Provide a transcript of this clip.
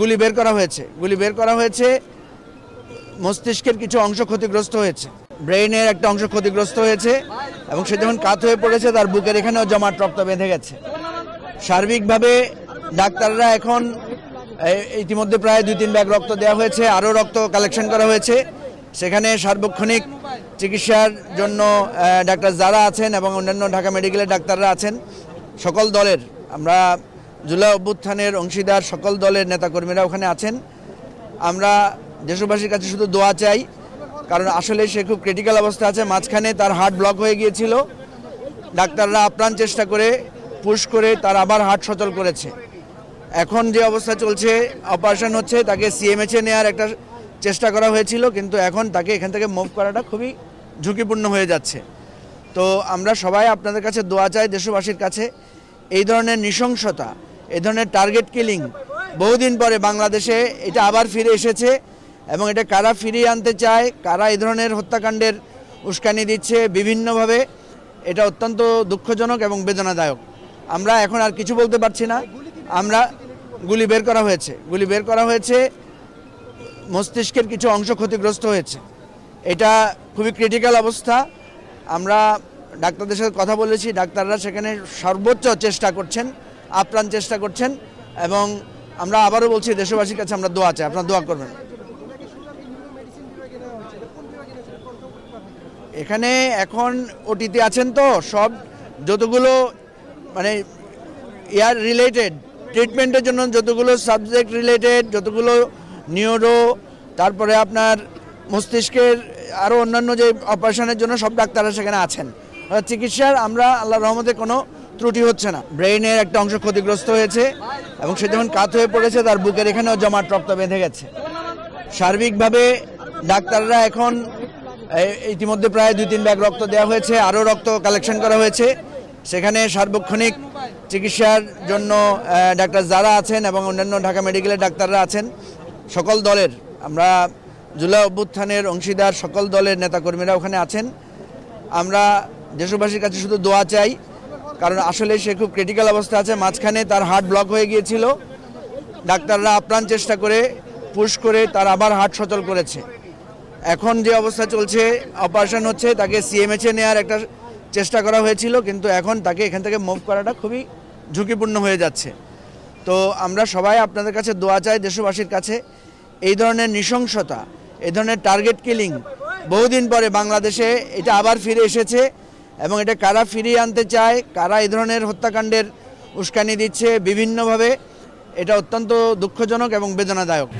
গুলি বের করা হয়েছে। গুলি বের করা হয়েছে, মস্তিষ্কের কিছু অংশ ক্ষতিগ্রস্ত হয়েছে। ব্রেইনের একটা অংশ ক্ষতিগ্রস্ত হয়েছে এবং সে যখন কাত হয়ে পড়েছে, তার বুকের এখানেও জমাট রক্ত বেঁধে গেছে। সার্বিকভাবে ডাক্তাররা এখন ইতিমধ্যে প্রায় দুই তিন ব্যাগ রক্ত দেওয়া হয়েছে, আরও রক্ত কালেকশন করা হয়েছে। সেখানে সার্বক্ষণিক চিকিৎসার জন্য ডাক্তার যারা আছেন এবং অন্যান্য ঢাকা মেডিকেলের ডাক্তাররা আছেন, সকল দলের, আমরা জুলাই অভ্যুত্থানের অংশীদার সকল দলের নেতাকর্মীরা ওখানে আছেন। আমরা দেশবাসীর কাছে শুধু দোয়া চাই, কারণ আসলে সে খুব ক্রিটিক্যাল অবস্থা আছে। মাঝখানে তার হার্ট ব্লক হয়ে গিয়েছিল। ডাক্তাররা আপ্রাণ চেষ্টা করে পুশ করে তার আবার হার্ট সচল করেছে। এখন যে অবস্থা চলছে অপারেশন হচ্ছে, তাকে সিএমএচে নেওয়ার একটা চেষ্টা করা হয়েছিল, কিন্তু এখন তাকে এখান থেকে মুভ করাটা খুবই ঝুঁকিপূর্ণ হয়ে যাচ্ছে। তো আমরা সবাই আপনাদের কাছে দোয়া চাই দেশবাসীর কাছে। এই ধরনের নৃশংসতা এই ধরনের টার্গেট কিলিং বহুদিন পরে বাংলাদেশে এটা আবার ফিরে এসেছে এবং এটা কারা ফিরিয়ে আনতে চায়, কারা এ ধরনের হত্যাকাণ্ডের উস্কানি দিচ্ছে বিভিন্নভাবে, এটা অত্যন্ত দুঃখজনক এবং বেদনাদায়ক। আমরা এখন আর কিছু বলতে পারছি না। আমরা গুলি বের করা হয়েছে। গুলি বের করা হয়েছে, মস্তিষ্কের কিছু অংশ ক্ষতিগ্রস্ত হয়েছে। এটা খুবই ক্রিটিক্যাল অবস্থা। আমরা ডাক্তারদের সাথে কথা বলেছি, ডাক্তাররা সেখানে সর্বোচ্চ চেষ্টা করছেন। আপ্রাণ চেষ্টা করছেন এবং আমরা আবারও বলছি, দেশবাসীর কাছে আমরা দোয়া চাই। আপনারা দোয়া করবেন। এখানে এখন ওটিতে আছেন তো, সব যতগুলো মানে ইয়ার রিলেটেড ট্রিটমেন্টের জন্য যতগুলো সাবজেক্ট রিলেটেড, যতগুলো নিউরো, তারপরে আপনার মস্তিষ্কের আরও অন্যান্য যে অপারেশনের জন্য সব ডাক্তাররা সেখানে আছেন। চিকিৎসার আমরা আল্লাহ রহমতে কোনো ত্রুটি হচ্ছে না। ব্রেইনের একটা অংশ ক্ষতিগ্রস্ত হয়েছে এবং সে যখন কাত হয়ে পড়েছে, তার বুকের এখানেও জমাট রক্ত বেঁধে গেছে। সার্বিকভাবে ডাক্তাররা এখন ইতিমধ্যে প্রায় দুই তিন ব্যাগ রক্ত দেওয়া হয়েছে, আরও রক্ত কালেকশন করা হয়েছে। সেখানে সার্বক্ষণিক চিকিৎসার জন্য ডাক্তার যারা আছেন এবং অন্যান্য ঢাকা মেডিকেলের ডাক্তাররা আছেন, সকল দলের, আমরা জুলাই অভ্যুত্থানের অংশীদার সকল দলের নেতাকর্মীরা ওখানে আছেন। আমরা দেশবাসীর কাছে শুধু দোয়া চাই কারণ আসলে সে খুব ক্রিটিক্যাল অবস্থা আছে। মাঝখানে তার হার্ট ব্লক হয়ে গিয়েছিল। ডাক্তাররা আপ্রাণ চেষ্টা করে পুশ করে তার আবার হার্ট সচল করেছে। এখন যে অবস্থা চলছে অপারেশন হচ্ছে, তাকে সিএমএচে নেওয়ার একটা চেষ্টা করা হয়েছিল, কিন্তু এখন তাকে এখান থেকে মুভ করাটা খুবই ঝুঁকিপূর্ণ হয়ে যাচ্ছে। তো আমরা সবাই আপনাদের কাছে দোয়া চাই দেশবাসীর কাছে। এই ধরনের নৃশংসতা, এই ধরনের টার্গেট কিলিং বহুদিন পরে বাংলাদেশে এটা আবার ফিরে এসেছে। এবং এটা কারা ফিরিয়ে আনতে চায়, কারা এই ধরনের হত্যাকাণ্ডের উস্কানি দিচ্ছে বিভিন্নভাবে, এটা অত্যন্ত দুঃখজনক এবং বেদনাদায়ক।